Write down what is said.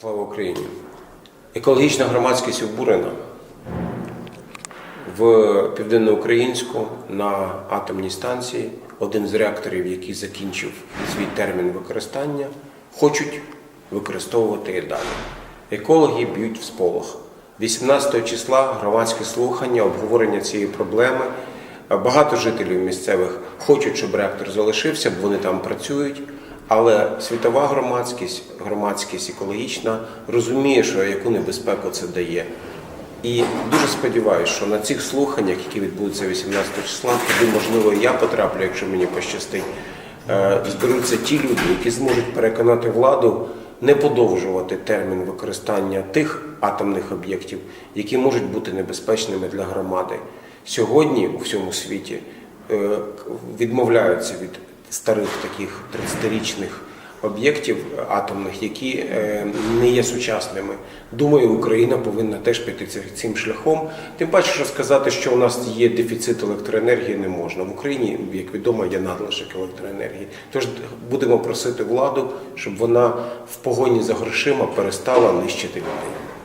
Слава Україні! Екологічна громадськість обурена. В Південноукраїнську на атомній станції один з реакторів, який закінчив свій термін використання, хочуть використовувати і далі. Екологи б'ють в сполох. 18 числа громадське слухання, обговорення цієї проблеми. Багато жителів місцевих хочуть, щоб реактор залишився, бо вони там працюють. Але світова громадськість, громадськість екологічна розуміє, що яку небезпеку це дає. І дуже сподіваюся, що на цих слуханнях, які відбудуться 18 числа, куди можливо я потраплю, якщо мені пощастить, е, зберуться ті люди, які зможуть переконати владу не подовжувати термін використання тих атомних об'єктів, які можуть бути небезпечними для громади. Сьогодні у всьому світі е, відмовляються від старих таких 30-річних об'єктів атомних, які е, не є сучасними. Думаю, Україна повинна теж піти цим шляхом. Тим паче, що сказати, що у нас є дефіцит електроенергії, не можна. В Україні, як відомо, є надлишок електроенергії. Тож будемо просити владу, щоб вона в погоні за грошима перестала нищити людей.